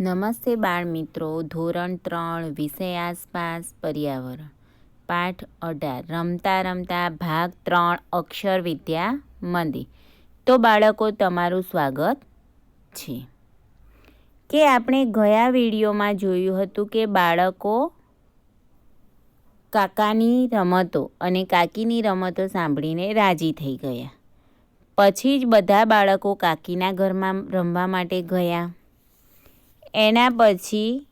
નમસ્તે બાળ મિત્રો, ધોરણ ત્રણ, વિષય આસપાસ, પર્યાવરણ. પાઠ અઢાર. રમતા રમતા ભાગ ત્રણ, અક્ષર વિદ્યા મંદિર તો બાળકો, તમારું સ્વાગત છે. કે આપણે ગયા વિડીયોમાં જોયું હતું કે બાળકો કાકાની રમતો અને કાકીની રમતો સાંભળીને રાજી થઈ ગયા. પછી જ બધા બાળકો કાકીના ઘરમાં રમવા માટે ગયા. એના પછી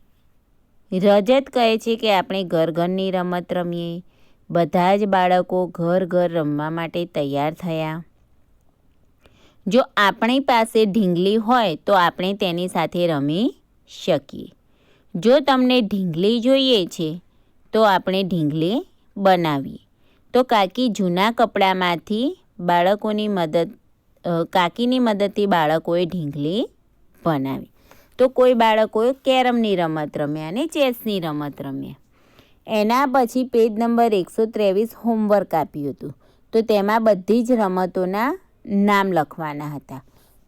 રજત કહે છે કે આપણે ઘર ઘરની રમત રમીએ. બધા જ બાળકો ઘર ઘર રમવા માટે તૈયાર થયા. જો આપણી પાસે ઢીંગલી હોય તો આપણે તેની સાથે રમી શકીએ. જો તમને ઢીંગલી જોઈએ છે તો આપણે ઢીંગલી બનાવીએ. તો કાકી જૂના કપડામાંથી બાળકોની મદદ કાકીની મદદથી બાળકોએ ઢીંગલી બનાવી. તો કોઈ બાળકોએ કેરમની રમત રમ્યા અને ચેસની રમત રમ્યા એના પછી પેજ નંબર એકસો ત્રેવીસ હોમવર્ક આપ્યું હતું. તો તેમાં બધી જ રમતોના નામ લખવાના હતા.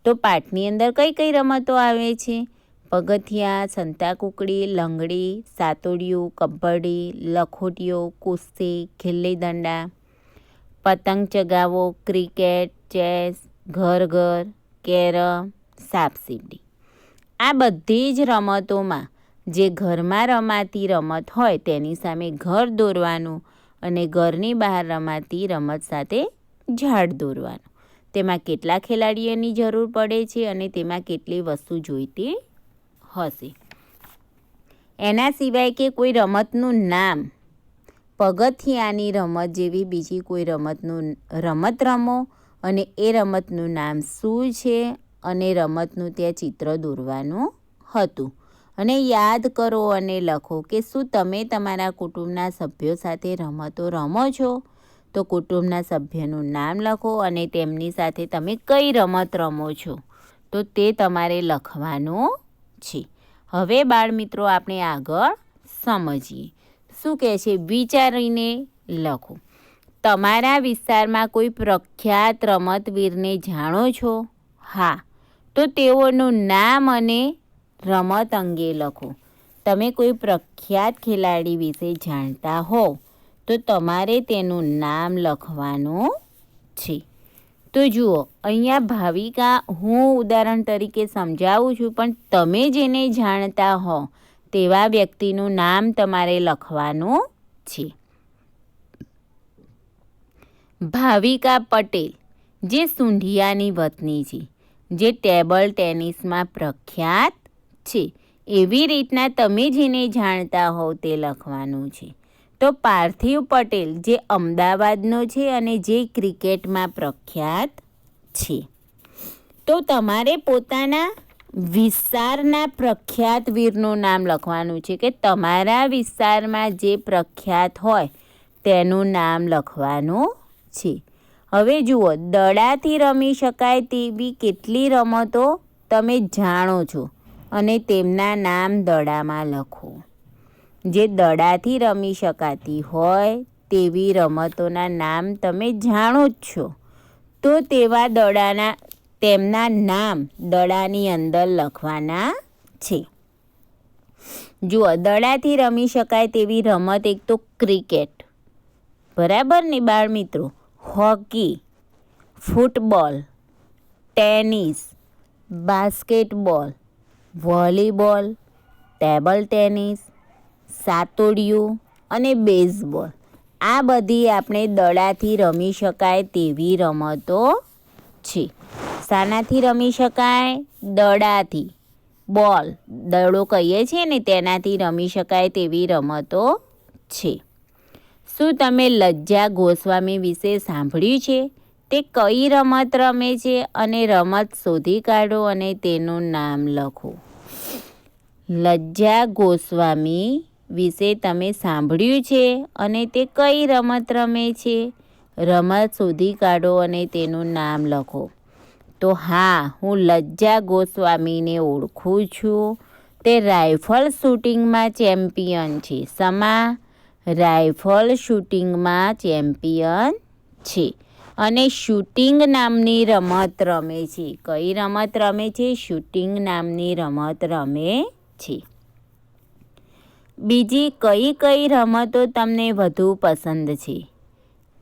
તો પાઠની અંદર કઈ કઈ રમતો આવે છે? પગથિયા સંતાકુકડી લંગડી, સાતોડિયું, કબડ્ડી, લખોટીઓ, કુસ્તી, ખિલ્લી દંડા, પતંગ ચગાવો, ક્રિકેટ, ચેસ, ઘર ઘર, કેરમ સાપસીડી આ બધી જ રમતોમાં જે ઘરમાં રમાતી રમત હોય તેની સામે ઘર દોરવાનું અને ઘરની બહાર રમાતી રમત સાથે ઝાડ દોરવાનું. તેમાં કેટલા ખેલાડીઓની જરૂર પડે છે અને તેમાં કેટલી વસ્તુ જોઈતી હશે. એના સિવાય કે કોઈ રમતનું નામ, પગથિયાની રમત જેવી બીજી કોઈ રમતનું રમત રમો અને એ રમતનું નામ શું છે અને રમતનું ત્યાં ચિત્ર દોરવાનું હતું. અને યાદ કરો અને લખો કે શું તમે તમારા કુટુંબના સભ્યો સાથે રમતો રમો છો? તો કુટુંબના સભ્યનું નામ લખો અને તેમની સાથે તમે કઈ રમત રમો છો? તો તે તમારે લખવાનું છે. હવે બાળમિત્રો, આપણે આગળ સમજીએ. શું કહે છે? વિચારીને લખો. તમારા વિસ્તારમાં કોઈ પ્રખ્યાત રમતવીરને જાણો છો? હા. તો તેઓનું નામ અને રમત અંગે લખો. તમે કોઈ પ્રખ્યાત ખેલાડી વિશે જાણતા હો તો તમારે તેનું નામ લખવાનું છે. તો જુઓ, અહીંયા ભાવિકા હું ઉદાહરણ તરીકે સમજાવું છું, પણ તમે જેને જાણતા હો, તેવા વ્યક્તિનું નામ તમારે લખવાનું છે. ભાવિકા પટેલ, જે સુંઢિયાની વતની છે. જે ટેબલ ટેનિસમાં પ્રખ્યાત છે. એવી રીતના તમે જેને જાણતા હોવ તે લખવાનું છે. તો પાર્થિવ પટેલ જે અમદાવાદનો છે અને જે ક્રિકેટમાં પ્રખ્યાત છે. તો તમારે પોતાના વિસ્તારના પ્રખ્યાત વીરનું નામ લખવાનું છે કે તમારા વિસ્તારમાં જે પ્રખ્યાત હોય તેનું નામ લખવાનું છે. હવે જુઓ, દડાથી રમી શકાય તેવી કેટલી રમતો તમે જાણો છો અને તેમના નામ દડામાં લખો. જે દડાથી રમી શકાતી હોય તેવી રમતોના નામ તમે જાણો જ છો. તો તેવા દડાના, તેમના નામ દડાની અંદર લખવાના છે. જુઓ, દડાથી રમી શકાય તેવી રમત એક તો ક્રિકેટ. બરાબર ને બાળ મિત્રો? Hockey, football, tennis, basketball, volleyball, table tennis, સાતોડિયું અને બેઝબોલ. આ બધી આપણે દડાથી રમી શકાય તેવી રમતો છે. શાનાથી રમી શકાય, દડાથી. બોલ, દડો કહીએ છીએ ને તેનાથી રમી શકાય તેવી રમતો છે. શું તમે લજ્જા ગોસ્વામી વિશે સાંભળ્યું છે? તે કઈ રમત રમે છે? અને રમત શોધી કાઢો અને તેનું નામ લખો. લજ્જા ગોસ્વામી વિશે તમે સાંભળ્યું છે અને તે કઈ રમત રમે છે? રમત શોધી કાઢો અને તેનું નામ લખો. તો હા, હું લજ્જા ગોસ્વામીને ઓળખું છું. તે રાઇફલ શૂટિંગમાં ચેમ્પિયન છે. સમા રાઇફલ શૂટિંગમાં ચેમ્પિયન છે. અને શૂટિંગ નામની રમત રમે છે. કઈ રમત રમે છે? શૂટિંગ નામની રમત રમે છે. બીજી કઈ કઈ રમતો તમને વધુ પસંદ છે?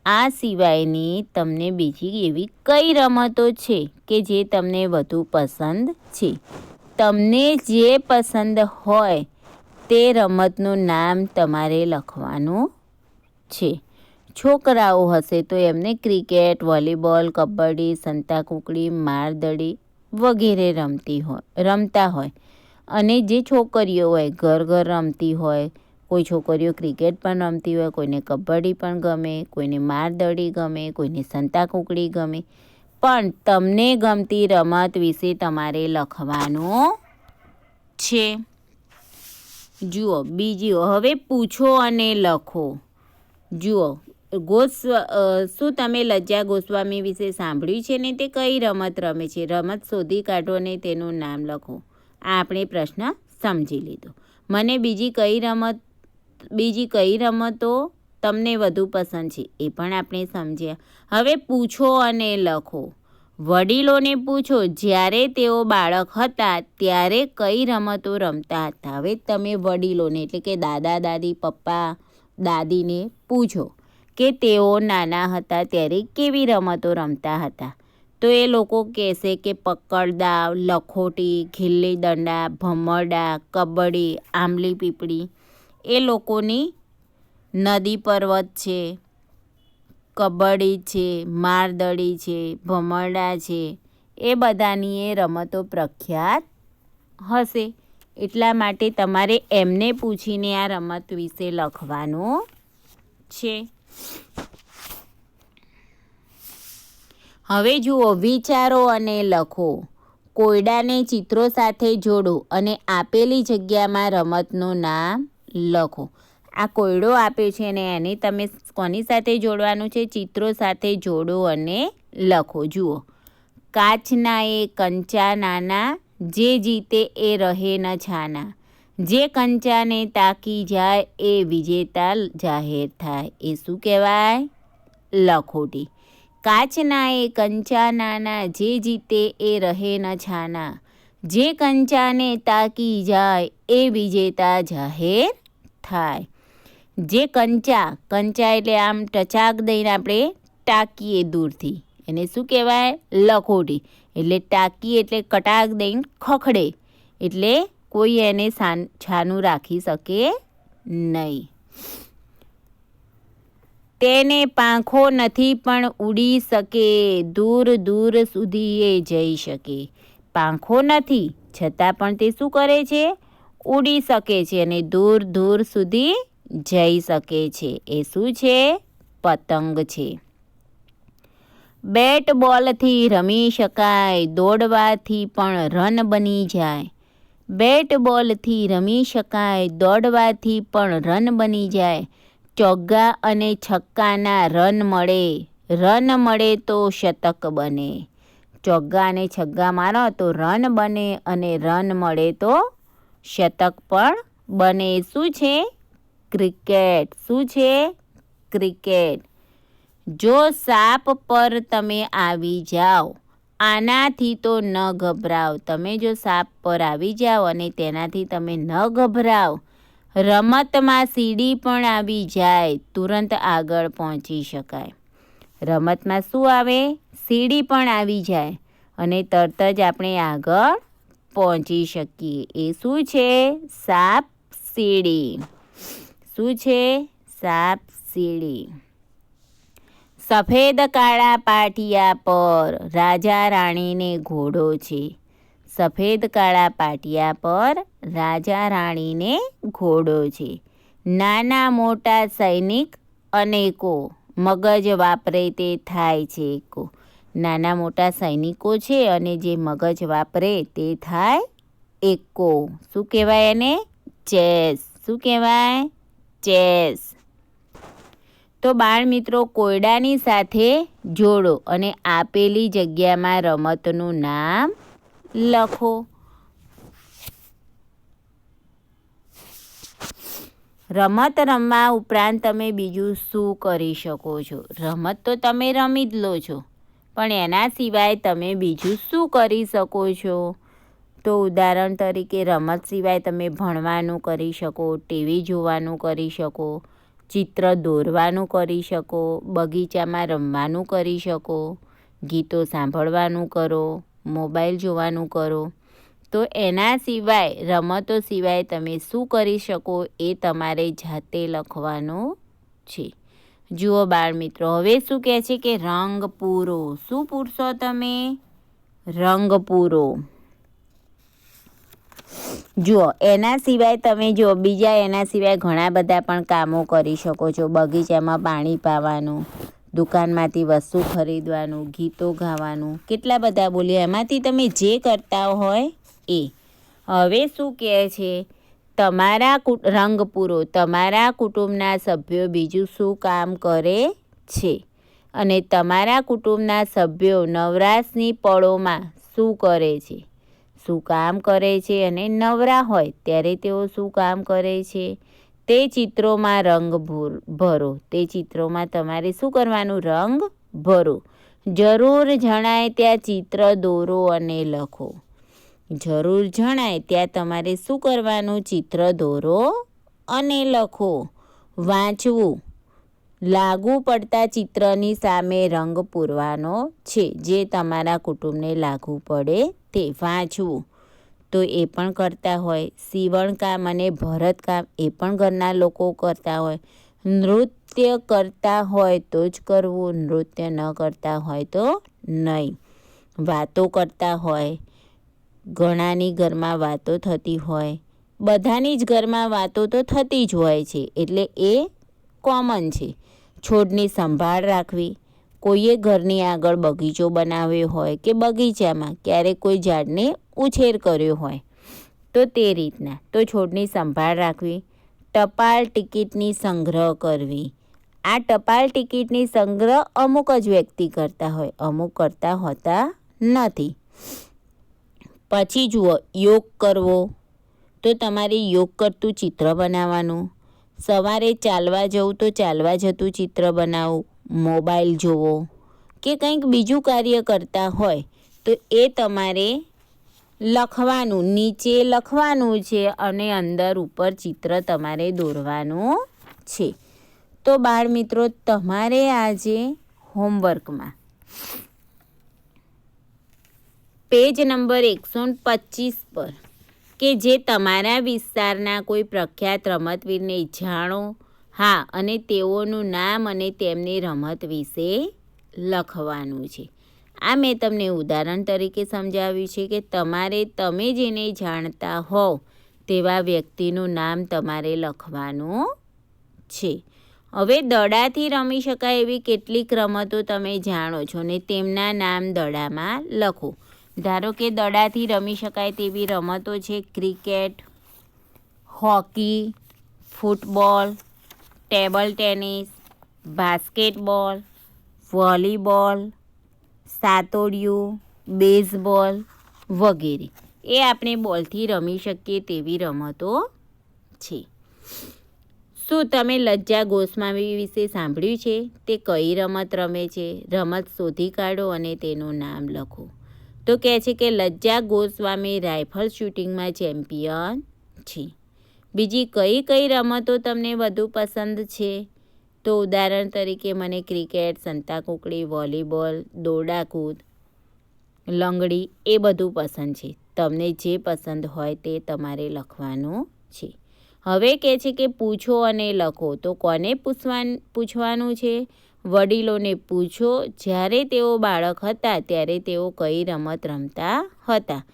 આ સિવાયની તમને બીજી એવી કઈ રમતો છે કે જે તમને વધુ પસંદ છે? તમને જે પસંદ હોય તે રમતનું નામ તમારે લખવાનું છે. છોકરાઓ હશે તો એમને ક્રિકેટ, વોલીબોલ, કબડ્ડી, સંતાકૂકડી, મારદડી વગેરે રમતી હોય, રમતા હોય. અને જે છોકરીઓ હોય, ઘર ઘર રમતી હોય, કોઈ છોકરીઓ ક્રિકેટ પણ રમતી હોય, કોઈને કબડ્ડી પણ ગમે, કોઈને મારદડી ગમે, કોઈને સંતાકૂકડી ગમે. પણ તમને ગમતી રમત વિશે તમારે લખવાનું છે. જુઓ, બીજી હવે પૂછો અને લખો. જુઓ ગોસ્વ શું તમે લજ્જા ગોસ્વામી વિશે સાંભળ્યું છે ને તે કઈ રમત રમે છે? રમત શોધી કાઢો અને તેનું નામ લખો. આ આપણે પ્રશ્ન સમજી લીધો. મને બીજી કઈ રમત, બીજી કઈ રમતો તમને વધુ પસંદ છે એ પણ આપણે સમજ્યા. હવે પૂછો અને લખો. વડીલોને પૂછો, જ્યારે તેઓ બાળક હતા, ત્યારે કઈ રમતો રમતા હતા? હવે તમે વડીલોને, એટલે કે દાદા, દાદી, પપ્પા, દાદીને પૂછો કે તેઓ નાના હતા ત્યારે કેવી રમતો રમતા હતા? તો એ લોકો કહેશે કે પકડદાવ લખોટી ગિલ્લી દંડા, ભમરડા, કબડ્ડી, આંબલી પીપળી. એ લોકોની નદી પર્વત છે કબડ્ડી છે, મારદડી છે, ભમરડા છે, એ બધાની એ રમતો પ્રખ્યાત હશે. એટલા માટે તમારે એમને પૂછીને આ રમત વિશે લખવાનું છે. હવે જુઓ, વિચારો અને લખો. કોયડાને ચિત્રો સાથે જોડો અને આપેલી જગ્યામાં રમતનું નામ લખો. આ કોયડો આપ્યો છે ને એની તમે કોની સાથે જોડવાનું છે? ચિત્રો સાથે જોડો અને લખો. જુઓ. કાચના એ કંચા નાના, જે જીતે એ રહે ન છાના. જે કંચાને તાકી જાય એ વિજેતા જાહેર થાય. એ શું કહેવાય? લખોટી. કાચના એ કંચા નાના, જે જીતે એ રહે ન છાના. જે કંચાને તાકી જાય એ વિજેતા જાહેર થાય. જે કંચા કંચા એટલે આમ ટચાક દઈને આપણે ટાંકીએ દૂરથી. એને શું કહેવાય? લખોટી. એટલે ટાંકી એટલે કટાક દઈને ખખડે. એટલે કોઈ એને સાન, છાનું રાખી શકે નહીં. તેને પાંખો નથી પણ ઉડી શકે. દૂર દૂર સુધી એ જઈ શકે. પાંખો નથી, છતાં પણ તે શું કરે છે? ઉડી શકે છે અને દૂર દૂર સુધી જઈ શકે છે. એ શું છે? પતંગ છે. બેટ બોલથી રમી શકાય, દોડવાથી પણ રન બની જાય. બેટ બોલથી રમી શકાય, દોડવાથી પણ રન બની જાય. ચોગ્ગા અને છક્કાના રન મળે. રન મળે તો શતક બને. ચોગ્ગા અને છગ્ગા મારો તો રન બને અને રન મળે તો શતક પણ બને. શું છે? ક્રિકેટ. શું છે? ક્રિકેટ. જો સાપ પર તમે આવી જાઓ, આનાથી તો ન ગભરાવ. તમે જો સાપ પર આવી જાઓ અને તેનાથી તમે ન ગભરાવ, રમતમાં સીડી પણ આવી જાય, તુરંત આગળ પહોંચી શકાય. રમતમાં શું આવે? સીડી પણ આવી જાય અને તરત જ આપણે આગળ પહોંચી શકીએ. એ શું છે? સાપ સીડી. શું છે સાપ સીડી. સફેદ કાળા પાટિયા પર રાજા રાણીને ઘોડો છે. સફેદ કાળા પાટિયા પર રાજા રાણીને ઘોડો છે. નાના મોટા સૈનિક અનેકો, મગજ વાપરે તે થાય છે એકો. નાના મોટા સૈનિકો છે અને જે મગજ વાપરે તે થાય એકો. શું કહેવાય એને? ચેસ. શું કહેવાય? ચેસ. તો બાળ મિત્રો, કોયડાની સાથે જોડો અને આપેલી જગ્યામાં રમતનું નામ લખો. રમત રમવા ઉપરાંત તમે બીજું શું કરી શકો છો? રમત તો તમે રમી જ લો છો, પણ એના સિવાય તમે બીજું શું કરી શકો છો? તો ઉદાહરણ તરીકે રમત સિવાય તમે ભણવાનું કરી શકો, ટીવી જોવાનું કરી શકો, ચિત્ર દોરવાનું કરી શકો, બગીચામાં રમવાનું કરી શકો, ગીતો સાંભળવાનું કરો, મોબાઈલ જોવાનું કરો. તો એના સિવાય, રમતો સિવાય તમે શું કરી શકો એ તમારે જાતે લખવાનું છે. જુઓ બાળ મિત્રો હવે શું કહે છે કે રંગ પૂરો શું પૂરશો તમે? રંગ પૂરો જુઓ, એના સિવાય તમે જો બીજા એના સિવાય ઘણા બધા પણ કામો કરી શકો છો. બગીચામાં પાણી પાવાનું, દુકાનમાંથી વસ્તુ ખરીદવાનું, ગીતો ગાવાનું, કેટલા બધા બોલ્યા એમાંથી તમે જે કરતા હોય એ. હવે શું કહે છે? તમારા રંગ પૂરો. તમારા કુટુંબના સભ્યો બીજું શું કામ કરે છે? અને તમારા કુટુંબના સભ્યો નવરાશની પળોમાં શું કરે છે? શું કામ કરે છે અને નવરા હોય ત્યારે તેઓ શું કામ કરે છે? તે ચિત્રોમાં રંગ ભરો તે ચિત્રોમાં તમારે શું કરવાનું? રંગ ભરો. જરૂર જણાય ત્યાં ચિત્ર, દોરો અને લખો. જરૂર જણાય ત્યાં તમારે શું કરવાનું? ચિત્ર, દોરો અને લખો. વાંચવું. લાગુ પડતા ચિત્રની સામે રંગ પૂરવાનો છે, જે તમારા કુટુંબને લાગુ પડે તે વાંચવું. તો એ પણ કરતા હોય. સીવણકામ અને ભરતકામ એ પણ ઘરના લોકો કરતા હોય. નૃત્ય કરતા હોય તો જ કરવું, નૃત્ય ન કરતા હોય તો નહીં. વાતો કરતા હોય. ઘણાની ઘરમાં વાતો થતી હોય. બધાની જ ઘરમાં વાતો તો થતી જ હોય છે, એટલે એ કોમન છે. છોડની સંભાળ રાખવી, કોઈએ ઘરની આગળ બગીચો બનાવ્યો હોય કે બગીચામાં ક્યારેક કોઈ ઝાડને ઉછેર કર્યો હોય, તો તે રીતના. તો છોડની સંભાળ રાખવી, ટપાલ ટિકિટની સંગ્રહ કરવી. આ ટપાલ ટિકિટની સંગ્રહ અમુક જ વ્યક્તિ કરતા હોય, અમુક કરતા હોતા નથી. પછી જુઓ, યોગ કરવો. તો તમારે યોગ કરતું ચિત્ર બનાવવાનું સવારે ચાલવા જવું તો ચાલવા જતું ચિત્ર બનાવું, મોબાઈલ જોવો કે કંઈક બીજું કાર્ય કરતા હોય તો એ તમારે લખવાનું, નીચે લખવાનું છે અને અંદર ઉપર ચિત્ર તમારે દોરવાનું છે. તો બાળ મિત્રો, તમારે આજે હોમવર્કમાં પેજ નંબર એકસો પચીસ પર કે જે તમારા વિસ્તારના કોઈ પ્રખ્યાત રમતવીરને જાણો? હા, અને તેઓનું નામ અને તેમની રમત વિશે લખવાનું છે. આ મેં તમને ઉદાહરણ તરીકે સમજાવ્યું છે કે તમારે તમે જેને જાણતા હોવ તેવા વ્યક્તિનું નામ તમારે લખવાનું છે. હવે દડાથી રમી શકાય એવી કેટલીક રમતો તમે જાણો છો ને તેમના નામ દડામાં લખો. ધારો કે દડાથી રમી શકાય તેવી રમતો છે cricket, hockey, football, table tennis, basketball, volleyball, સાતોડિયું, baseball વગેરે. એ આપણે બોલથી રમી શકીએ તેવી રમતો છે. શું તમે લજ્જા ગોસ્વામી વિશે સાંભળ્યું છે? તે કઈ રમત રમે છે? રમત શોધી કાઢો અને તેનું નામ લખો. તો કહે છે કે લજ્જા ગોસ્વામી રાઇફલ શૂટિંગમાં ચેમ્પિયન છે. બીજી કઈ કઈ રમતો તમને વધુ પસંદ છે? તો ઉદાહરણ તરીકે મને ક્રિકેટ સંતાકુકડી વોલીબોલ દોડાકૂદ લંગડી એ બધું પસંદ છે. તમને જે પસંદ હોય તે તમારે લખવાનું છે. હવે કહે છે કે પૂછો અને લખો. તો કોને પૂછવા પૂછવાનું છે? વડીલોને પૂછો, જ્યારે તેઓ બાળક હતા ત્યારે તેઓ કઈ રમત રમતા હતા?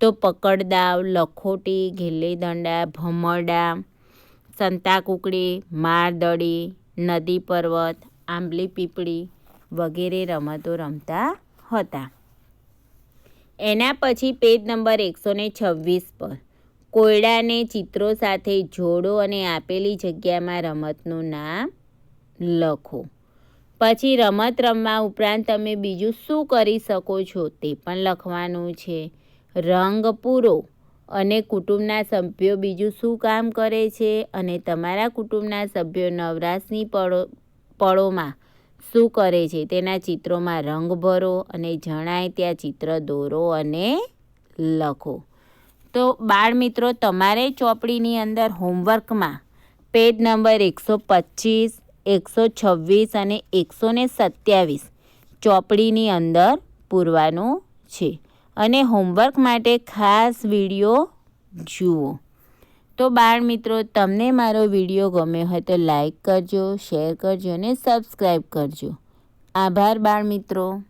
તો પકડદાવ, લખોટી ગિલ્લી દંડા ભમરડા, સંતાકુકડી, મારદડી, નદી પર્વત, આંબલી પીપળી વગેરે રમતો રમતા હતા. એના પછી પેજ નંબર એકસો ને છવ્વીસ પર કોયડાને ચિત્રો સાથે જોડો અને આપેલી જગ્યામાં રમતનું નામ લખો. પછી રમત રમવા ઉપરાંત તમે બીજું શું કરી શકો છો તે પણ લખવાનું છે. રંગ પૂરો અને કુટુંબના સભ્યો બીજું શું કામ કરે છે અને તમારા કુટુંબના સભ્યો નવરાશની પળો, પળોમાં શું કરે છે તેના ચિત્રોમાં રંગ ભરો અને જણાય ત્યાં ચિત્ર દોરો અને લખો. તો બાળ મિત્રો, તમારે ચોપડીની અંદર હોમવર્કમાં પેજ નંબર એકસો પચીસ એકસો છવ્વીસ અને એકસો ને સત્યાવીસ. ચોપડીની અંદર પૂરવાનું છે. અને હોમવર્ક માટે ખાસ વીડિયો જુઓ. તો બાળ મિત્રો, તમને મારો વીડિયો ગમ્યો હોય તો લાઈક કરજો શેર કરજો અને સબસ્ક્રાઈબ કરજો. આભાર બાળ મિત્રો.